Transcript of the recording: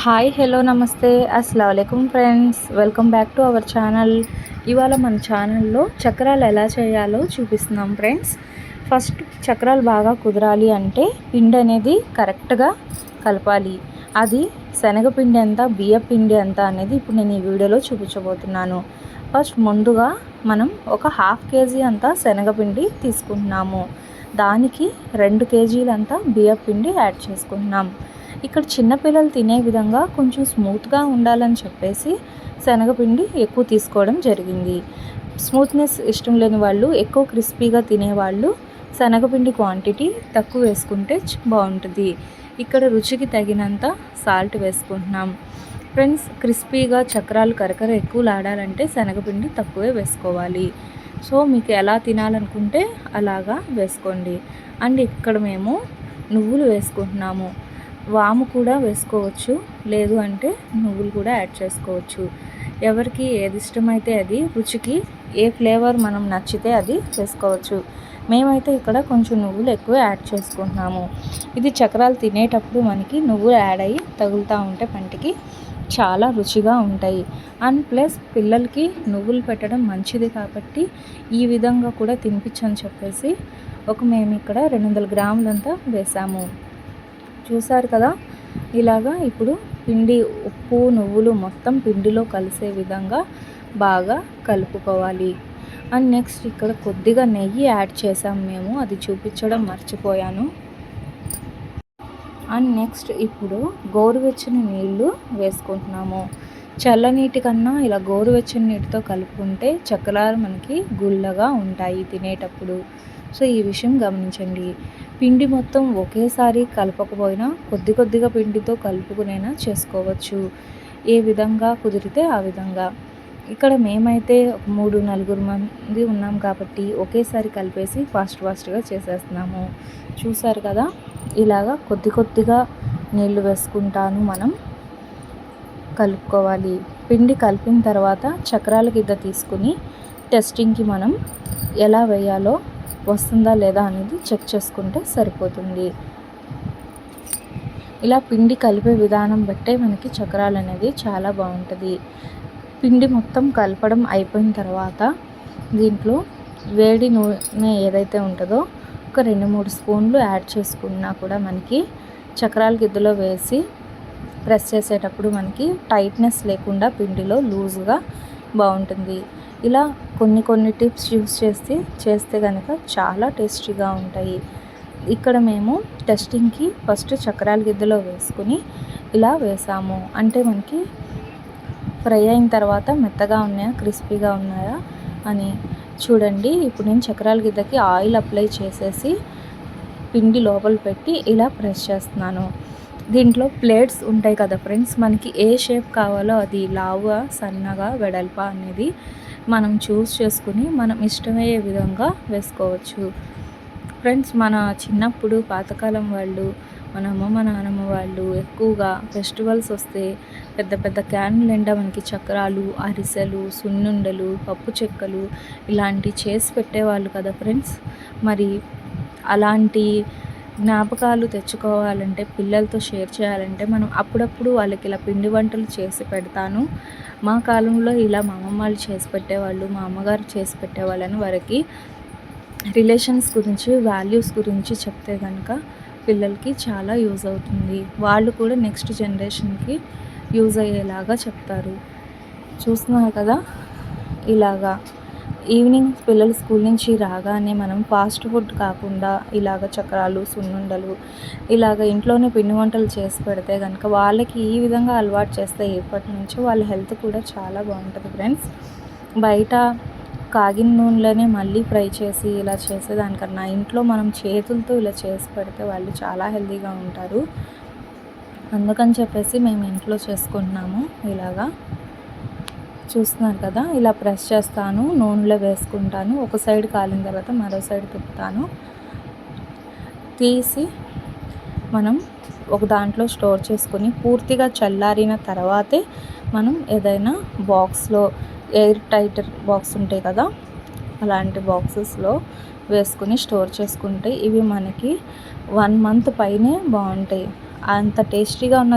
Hi hello namaste. అస్సలం friends welcome back to our channel ఇవాళ మన ఛానల్లో చక్రాలు ఎలా చేయాలో చూపిస్తున్నాం ఫ్రెండ్స్ ఫస్ట్ చక్రాలు బాగా కుదరాలి అంటే పిండి అనేది కరెక్ట్గా కలపాలి. అది శనగపిండి ఎంత బియ్య పిండి ఎంత అనేది ఇప్పుడు నేను ఈ వీడియోలో చూపించబోతున్నాను. ఫస్ట్ ముందుగా మనం ఒక హాఫ్ కేజీ అంతా శనగపిండి తీసుకుంటున్నాము. దానికి రెండు కేజీలంతా బియ్య పిండి యాడ్ చేసుకుంటున్నాం. ఇక్కడ చిన్నపిల్లలు తినే విధంగా కొంచెం స్మూత్గా ఉండాలని చెప్పేసి శనగపిండి ఎక్కువ తీసుకోవడం జరిగింది. స్మూత్నెస్ ఇష్టం లేని వాళ్ళు ఎక్కువ క్రిస్పీగా తినేవాళ్ళు శనగపిండి క్వాంటిటీ తక్కువ వేసుకుంటే బాగుంటుంది. ఇక్కడ రుచికి తగినంత సాల్ట్ వేసుకుంటున్నాం. ఫ్రెండ్స్ క్రిస్పీగా చక్రాలు కరకర ఎక్కువ లాడాలంటే శనగపిండి తక్కువే వేసుకోవాలి. సో మీకు ఎలా తినాలనుకుంటే అలాగా వేసుకోండి. అండ్ ఇక్కడ మేము నువ్వులు వేసుకుంటున్నాము. వాము కూడా వేసుకోవచ్చు లేదు అంటే నువ్వులు కూడా యాడ్ చేసుకోవచ్చు. ఎవరికి ఏది ఇష్టమైతే అది రుచికి ఏ ఫ్లేవర్ మనం నచ్చితే అది చేసుకోవచ్చు మేమైతే ఇక్కడ కొంచెం నువ్వులు ఎక్కువ యాడ్ చేసుకుంటున్నాము. ఇది చక్రాలు తినేటప్పుడు మనకి నువ్వులు యాడ్ అయ్యి తగులుతూ ఉంటే పంటికి చాలా రుచిగా ఉంటాయి. అండ్ ప్లస్ పిల్లలకి నువ్వులు పెట్టడం మంచిది కాబట్టి ఈ విధంగా కూడా తినిపించని చెప్పేసి ఒక మేము ఇక్కడ రెండు వందల గ్రాములంతా వేసాము. చూసారు కదా? ఇలాగా ఇప్పుడు పిండి ఉప్పు నువ్వులు మొత్తం పిండిలో కలిసే విధంగా బాగా కలుపుకోవాలి. అండ్ నెక్స్ట్ ఇక్కడ కొద్దిగా నెయ్యి యాడ్ చేసాం మేము. అది చూపించడం మర్చిపోయాను. అండ్ నెక్స్ట్ ఇప్పుడు గోరువెచ్చని నీళ్ళు వేసుకుంటున్నాము. చల్లనీటి కన్నా ఇలా గోరువెచ్చని నీటితో కలుపుకుంటే చక్రాలు మనకి గుల్లగా ఉంటాయి తినేటప్పుడు. సో ఈ విషయం గమనించండి. పిండి మొత్తం ఒకేసారి కలపకపోయినా కొద్ది కొద్దిగా పిండితో కలుపుకునైనా చేసుకోవచ్చు. ఏ విధంగా కుదిరితే ఆ విధంగా. ఇక్కడ మేమైతే ఒక మూడు నలుగురు మంది ఉన్నాం కాబట్టి ఒకేసారి కలిపేసి ఫాస్ట్ ఫాస్ట్గా చేసేస్తున్నాము. చూసారు కదా? ఇలాగా కొద్ది కొద్దిగా నీళ్ళు వేసుకుంటాను మనం. కలుపుకోవాలి. పిండి కలిపిన తర్వాత చక్రాల గిద్ద తీసుకుని టెస్టింగ్కి మనం ఎలా వేయాలో వస్తుందా లేదా అనేది చెక్ చేసుకుంటే సరిపోతుంది. ఇలా పిండి కలిపే విధానం బట్టే మనకి చక్రాలు అనేది చాలా బాగుంటుంది. పిండి మొత్తం కలపడం అయిపోయిన తర్వాత దీంట్లో వేడి నూనె ఏదైతే ఉంటుందో ఒక రెండు మూడు స్పూన్లు యాడ్ చేసుకున్నా కూడా మనకి చక్రాల గిద్దలో వేసి ప్రెస్ చేసేటప్పుడు మనకి టైట్నెస్ లేకుండా పిండిలో లూజ్గా బాగుంటుంది. ఇలా కొన్ని కొన్ని టిప్స్ యూస్ చేసి చేస్తే కనుక చాలా టేస్టీగా ఉంటాయి. ఇక్కడ మేము టెస్టింగ్కి ఫస్ట్ చక్రాల గిద్దలో వేసుకుని ఇలా వేసాము. అంటే మనకి ఫ్రై అయిన తర్వాత మెత్తగా ఉన్నాయా క్రిస్పీగా ఉన్నాయా అని చూడండి. ఇప్పుడు నేను చక్రాల గిద్దకి ఆయిల్ అప్లై చేసేసి పిండి లోపల పెట్టి ఇలా ప్రెస్ చేస్తున్నాను. దీంట్లో ప్లేట్స్ ఉంటాయి కదా ఫ్రెండ్స్. మనకి ఏ షేప్ కావాలో అది లావుగా సన్నగా వెడల్ప అనేది మనం చూస్ చేసుకుని మనం ఇష్టమయ్యే విధంగా వేసుకోవచ్చు. ఫ్రెండ్స్ మన చిన్నప్పుడు పాతకాలం వాళ్ళు మన అమ్మమ్మ నానమ్మ వాళ్ళు ఎక్కువగా ఫెస్టివల్స్ వస్తే పెద్ద పెద్ద క్యాన్లు నిండా మనకి చక్రాలు అరిసెలు సున్నుండలు పప్పు చెక్కలు ఇలాంటివి చేసి పెట్టేవాళ్ళు కదా ఫ్రెండ్స్. మరి అలాంటి జ్ఞాపకాలు తెచ్చుకోవాలంటే పిల్లలతో షేర్ చేయాలంటే మనం అప్పుడప్పుడు వాళ్ళకి ఇలా పిండి వంటలు చేసి పెడతాను. మా కాలంలో ఇలా మా అమ్మమ్మ వాళ్ళు చేసి పెట్టేవాళ్ళు మా అమ్మగారు చేసి పెట్టేవాళ్ళని వారికి రిలేషన్స్ గురించి వాల్యూస్ గురించి చెప్తే కనుక పిల్లలకి చాలా యూజ్ అవుతుంది. వాళ్ళు కూడా నెక్స్ట్ జనరేషన్కి యూజ్ అయ్యేలాగా చెప్తారు. చూస్తున్నారు కదా? ఇలాగా. ఈవినింగ్ పిల్లలు స్కూల్ నుంచి రాగానే మనం ఫాస్ట్ ఫుడ్ కాకుండా ఇలాగ చక్రాలు సున్నుండలు ఇలాగ ఇంట్లోనే పిండి వంటలు చేసి పెడితే కనుక వాళ్ళకి ఈ విధంగా అలవాటు చేస్తే ఇప్పటి నుంచి వాళ్ళ హెల్త్ కూడా చాలా బాగుంటుంది ఫ్రెండ్స్. బయట కాగిన నూనెలోనే మళ్ళీ ఫ్రై చేసి ఇలా చేసేదానికన్నా ఇంట్లో మనం చేతులతో ఇలా చేసి పెడితే వాళ్ళు చాలా హెల్తీగా ఉంటారు. అందుకని చెప్పేసి మేము ఇంట్లో చేసుకుంటున్నాము ఇలాగా. చూస్తున్నారు కదా ఇలా ప్రెస్ చేస్తాను నూనెలో వేసుకుంటాను ఒక సైడ్ కాలిన తర్వాత మరో సైడ్ తిప్పుతాను. తీసి మనం ఒక దాంట్లో స్టోర్ చేసుకొని పూర్తిగా చల్లారిన తర్వాతే మనం ఏదైనా బాక్స్లో ఎయిర్ టైట్ బాక్స్ ఉంటాయి కదా అలాంటి బాక్సెస్లో వేసుకుని స్టోర్ చేసుకుంటే ఇవి మనకి వన్ మంత్ పైనే బాగుంటాయి. అంత టేస్టీగా ఉన్న